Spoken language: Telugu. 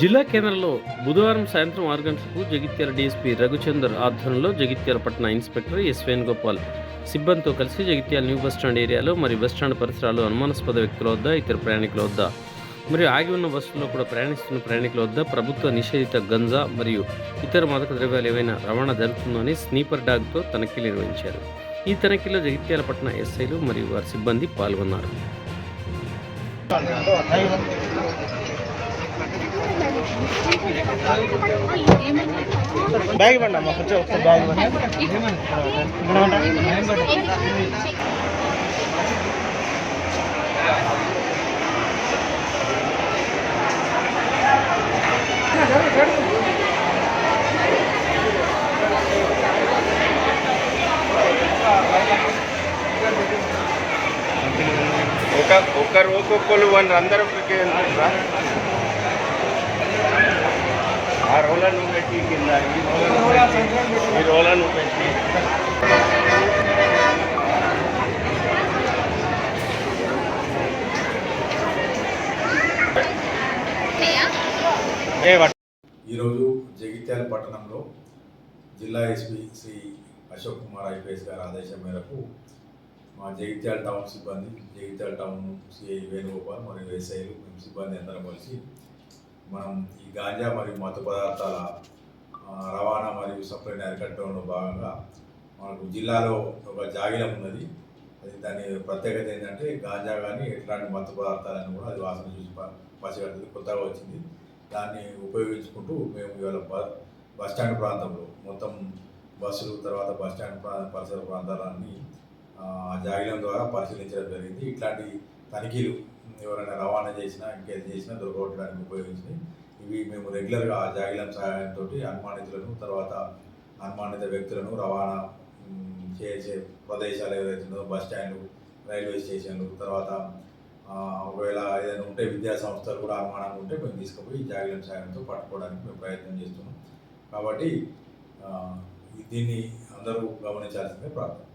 జిల్లా కేంద్రంలో బుధవారం సాయంత్రం ఆరు గంటలకు జగిత్యాల డీఎస్పీ రఘుచందర్ ఆధ్వర్యంలో జగిత్యాల పట్టణ ఇన్స్పెక్టర్ ఎస్ వేణుగోపాల్ సిబ్బందితో కలిసి జగిత్యాల న్యూ బస్టాండ్ ఏరియాలో మరియు బస్టాండ్ పరిసరాలు అనుమానాస్పద వ్యక్తుల వద్ద ఇతర ప్రయాణికుల వద్ద మరియు ఆగి ఉన్న బస్సుల్లో కూడా ప్రయాణిస్తున్న ప్రయాణికుల వద్ద ప్రభుత్వ నిషేధిత గంజా మరియు ఇతర మాదక ద్రవ్యాలు ఏవైనా రవాణా జరుగుతుందని స్నీపర్ డాగ్తో తనిఖీ నిర్వహించారు. ఈ తనిఖీలో జగిత్యాల పట్టణ ఎస్ఐలు మరియు వారి సిబ్బంది పాల్గొన్నారు. బ్యాగ్ ఇవ్వండి అమ్మ కొంచెం ఒకసారి బ్యాగ్ ఇవ్వండి. ఒక ఒకరు ఒక్కొక్కరు వన్ అందరూ వెళ్తారా ఆ రోలర్ నువ్వు పెట్టి కింద ఈ రోలర్ నువ్వు పెట్టి. ఈరోజు జగిత్యాల పట్టణంలో జిల్లా ఎస్పీ శ్రీ అశోక్ కుమార్ ఐపీఎస్ గారి ఆదేశం మేరకు మా జగిత్యాల టౌన్ సిబ్బంది జగిత్యాల టౌన్ సిఐ వేణుగోపాల్ మరియు ఎస్ఐలు మేము సిబ్బంది అందరం కలిసి మనం ఈ గాంజా మరియు మత్తు పదార్థాల రవాణా మరియు సప్లైని అరికట్టడంలో భాగంగా మనకు జిల్లాలో ఒక జాగిలం ఉన్నది. అది దాని ప్రత్యేకత ఏంటంటే గాంజా కానీ ఎట్లాంటి మత్తు పదార్థాలను కూడా అది వాసన చూసి ప- పసిగడుతుంది కొత్తగా వచ్చింది. దాన్ని ఉపయోగించుకుంటూ మేము ఇవాళ బస్ స్టాండ్ ప్రాంతంలో మొత్తం బస్సులు తర్వాత బస్ స్టాండ్ ప్రా పరిసర ప్రాంతాలన్నీ ఆ జాగిలం ద్వారా పరిశీలించడం జరిగింది. ఇట్లాంటి తనిఖీలు ఎవరైనా రవాణా చేసినా ఇంకేది చేసినా దొరకవడానికి ఉపయోగించినాయి ఇవి మేము రెగ్యులర్గా ఆ జాగిలం సహాయంతో అనుమానితులను తర్వాత అనుమానిత వ్యక్తులను రవాణా చేసే ప్రదేశాలు ఏవైతే ఉన్నదో బస్ స్టాండ్లు రైల్వే స్టేషన్లు తర్వాత ఒకవేళ ఏదైనా ఉంటే విద్యా సంస్థలు కూడా అనుమానంగా ఉంటే మేము తీసుకుపోయి జాగిలం సాయంతో పట్టుకోవడానికి మేము ప్రయత్నం చేస్తున్నాం. కాబట్టి దీన్ని అందరూ గమనించాల్సిందే ప్రార్థన.